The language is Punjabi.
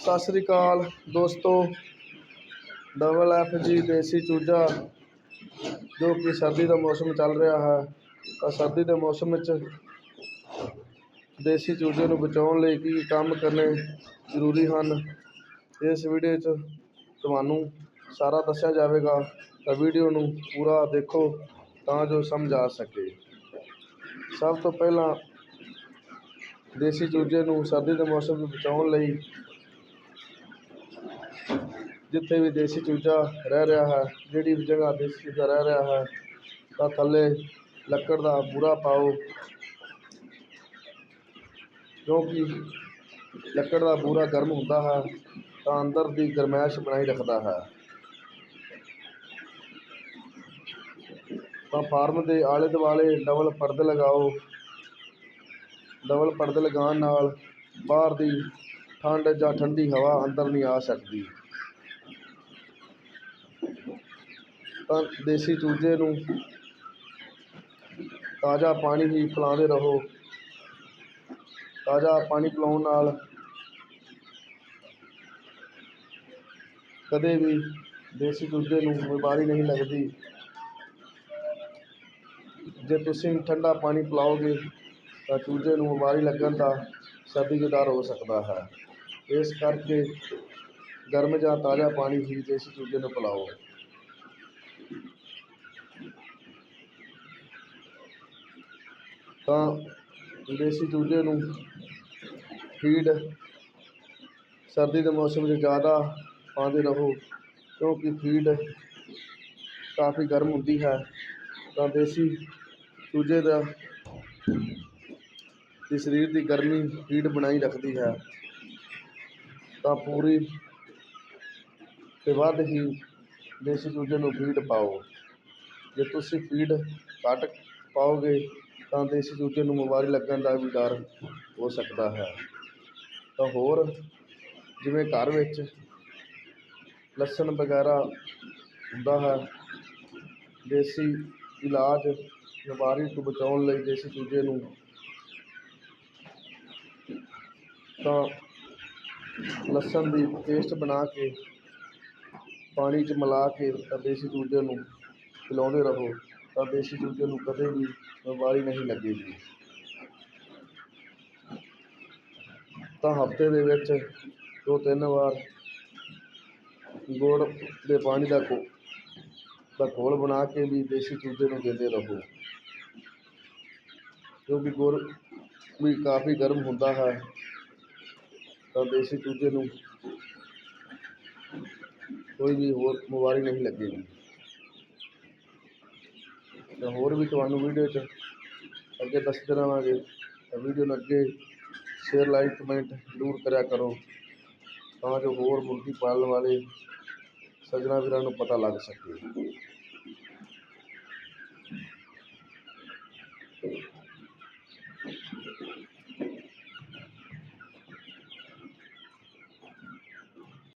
ਸਤਿ ਸ੍ਰੀ ਅਕਾਲ ਦੋਸਤੋ ਡਬਲ ਐਫ ਜੀ ਦੇਸੀ ਚੂਜਾ, ਜੋ ਕਿ ਸਰਦੀ ਦਾ ਮੌਸਮ ਚੱਲ ਰਿਹਾ ਹੈ। ਤਾਂ ਸਰਦੀ ਦੇ ਮੌਸਮ ਵਿੱਚ ਦੇਸੀ ਚੂਜੇ ਨੂੰ ਬਚਾਉਣ ਲਈ ਕੀ ਕੰਮ ਕਰਨੇ ਜ਼ਰੂਰੀ ਹਨ, ਇਸ ਵੀਡੀਓ 'ਚ ਤੁਹਾਨੂੰ ਸਾਰਾ ਦੱਸਿਆ ਜਾਵੇਗਾ। ਤਾਂ ਵੀਡੀਓ ਨੂੰ ਪੂਰਾ ਦੇਖੋ ਤਾਂ ਜੋ ਸਮਝ ਆ ਸਕੇ। ਸਭ ਤੋਂ ਪਹਿਲਾਂ ਦੇਸੀ ਚੂਜੇ ਨੂੰ ਸਰਦੀ ਦੇ ਮੌਸਮ ਵਿੱਚ ਬਚਾਉਣ ਲਈ ਜਿੱਥੇ ਵੀ ਦੇਸੀ ਚੂਜਾ ਰਹਿ ਰਿਹਾ ਹੈ, ਜਿਹੜੀ ਵੀ ਜਗ੍ਹਾ ਦੇਸੀ ਚੂਜਾ ਰਹਿ ਰਿਹਾ ਹੈ, ਤਾਂ ਥੱਲੇ ਲੱਕੜ ਦਾ ਬੁਰਾ ਪਾਓ। ਕਿਉਂਕਿ ਲੱਕੜ ਦਾ ਬੂਰਾ ਗਰਮ ਹੁੰਦਾ ਹੈ, ਤਾਂ ਅੰਦਰ ਦੀ ਗਰਮੈਸ਼ ਬਣਾਈ ਰੱਖਦਾ ਹੈ। ਤਾਂ ਫਾਰਮ ਦੇ ਆਲੇ ਦੁਆਲੇ ਡਬਲ ਪਰਦੇ ਲਗਾਓ। ਡਬਲ ਪਰਦੇ ਲਗਾਉਣ ਨਾਲ ਬਾਹਰ ਦੀ ਠੰਡ ਜਾਂ ਠੰਡੀ ਹਵਾ ਅੰਦਰ ਨਹੀਂ ਆ ਸਕਦੀ। ਤਾਂ ਦੇਸੀ ਚੂਜੇ ਨੂੰ ਤਾਜ਼ਾ ਪਾਣੀ ਹੀ ਪਿਲਾਉਂਦੇ ਰਹੋ। ਤਾਜ਼ਾ ਪਾਣੀ ਪਿਲਾਉਣ ਨਾਲ ਕਦੇ ਵੀ ਦੇਸੀ ਚੂਜੇ ਨੂੰ ਬਿਮਾਰੀ ਨਹੀਂ ਲੱਗਦੀ। ਜੇ ਤੁਸੀਂ ਠੰਡਾ ਪਾਣੀ ਪਿਲਾਓਗੇ ਤਾਂ ਚੂਜੇ ਨੂੰ ਬਿਮਾਰੀ ਲੱਗਣ ਦਾ ਸਰਦੀ ਦਾ ਹੋ ਸਕਦਾ ਹੈ। ਇਸ ਕਰਕੇ ਗਰਮ ਜਾਂ ਤਾਜ਼ਾ ਪਾਣੀ ਹੀ ਦੇਸੀ ਚੂਜੇ ਨੂੰ ਪਿਲਾਓ। ਤਾਂ ਦੇਸੀ ਚੂਜੇ ਨੂੰ ਫੀਡ ਸਰਦੀ ਦੇ ਮੌਸਮ ਵਿੱਚ ਜ਼ਿਆਦਾ ਪਾਉਂਦੇ ਰਹੋ, ਕਿਉਂਕਿ ਫੀਡ ਕਾਫੀ ਗਰਮ ਹੁੰਦੀ ਹੈ। ਤਾਂ ਦੇਸੀ ਚੂਜੇ ਦਾ ਦੀ ਸਰੀਰ ਦੀ ਗਰਮੀ ਫੀਡ ਬਣਾਈ ਰੱਖਦੀ ਹੈ। ਤਾਂ ਪੂਰੀ ਅਤੇ ਵੱਧ ਹੀ ਦੇਸੀ ਚੂਜੇ ਨੂੰ ਫੀਡ ਪਾਓ। ਜੇ ਤੁਸੀਂ ਫੀਡ ਘੱਟ ਪਾਓਗੇ ਤਾਂ ਦੇਸੀ ਦੂਜੇ ਨੂੰ ਬਿਮਾਰੀ ਲੱਗਣ ਦਾ ਵੀ ਡਰ ਹੋ ਸਕਦਾ ਹੈ। ਤਾਂ ਹੋਰ ਜਿਵੇਂ ਘਰ ਵਿੱਚ ਲਸਣ ਵਗੈਰਾ ਹੁੰਦਾ ਹੈ, ਦੇਸੀ ਇਲਾਜ ਬਿਮਾਰੀ ਤੋਂ ਬਚਾਉਣ ਲਈ ਦੇਸੀ ਦੂਜੇ ਨੂੰ ਤਾਂ ਲਸਣ ਦੀ ਪੇਸਟ ਬਣਾ ਕੇ ਪਾਣੀ 'ਚ ਮਿਲਾ ਕੇ ਤਾਂ ਦੇਸੀ ਦੂਜੇ ਨੂੰ ਪਿਲਾਉਂਦੇ ਰਹੋ। ਤਾਂ ਦੇਸੀ ਚੂਜੇ ਨੂੰ ਕਦੇ ਵੀ ਬਿਮਾਰੀ ਨਹੀਂ ਲੱਗੇਗੀ ਤਾਂ ਹਫ਼ਤੇ ਦੇ ਵਿੱਚ ਦੋ ਤਿੰਨ ਵਾਰ ਗੁੜ ਦੇ ਪਾਣੀ ਦਾ ਘੋ, ਦਾ ਘੋਲ ਬਣਾ ਕੇ ਵੀ ਦੇਸੀ ਚੂਜੇ ਨੂੰ ਦਿੰਦੇ ਰਹੋ। ਕਿਉਂਕਿ ਗੁੜ ਵੀ ਕਾਫੀ ਗਰਮ ਹੁੰਦਾ ਹੈ, ਤਾਂ ਦੇਸੀ ਚੂਜੇ ਨੂੰ ਕੋਈ ਵੀ ਹੋਰ ਬਿਮਾਰੀ ਨਹੀਂ ਲੱਗੇਗੀ ਤਾਂ ਹੋਰ ਵੀ ਤੁਹਾਨੂੰ ਵੀਡੀਓ 'ਚ ਅੱਗੇ ਦੱਸਦੇ ਰਹਾਂਗੇ। ਤਾਂ ਵੀਡੀਓ ਨੂੰ ਅੱਗੇ ਸ਼ੇਅਰ ਲਾਈਕ ਕਮੈਂਟ ਜ਼ਰੂਰ ਕਰਿਆ ਕਰੋ ਤਾਂ ਜੋ ਹੋਰ ਮੁਰਗੀ ਪਾਲਣ ਵਾਲੇ ਸੱਜਣਾ ਵੀਰਾਂ ਨੂੰ ਪਤਾ ਲੱਗ ਸਕੇ।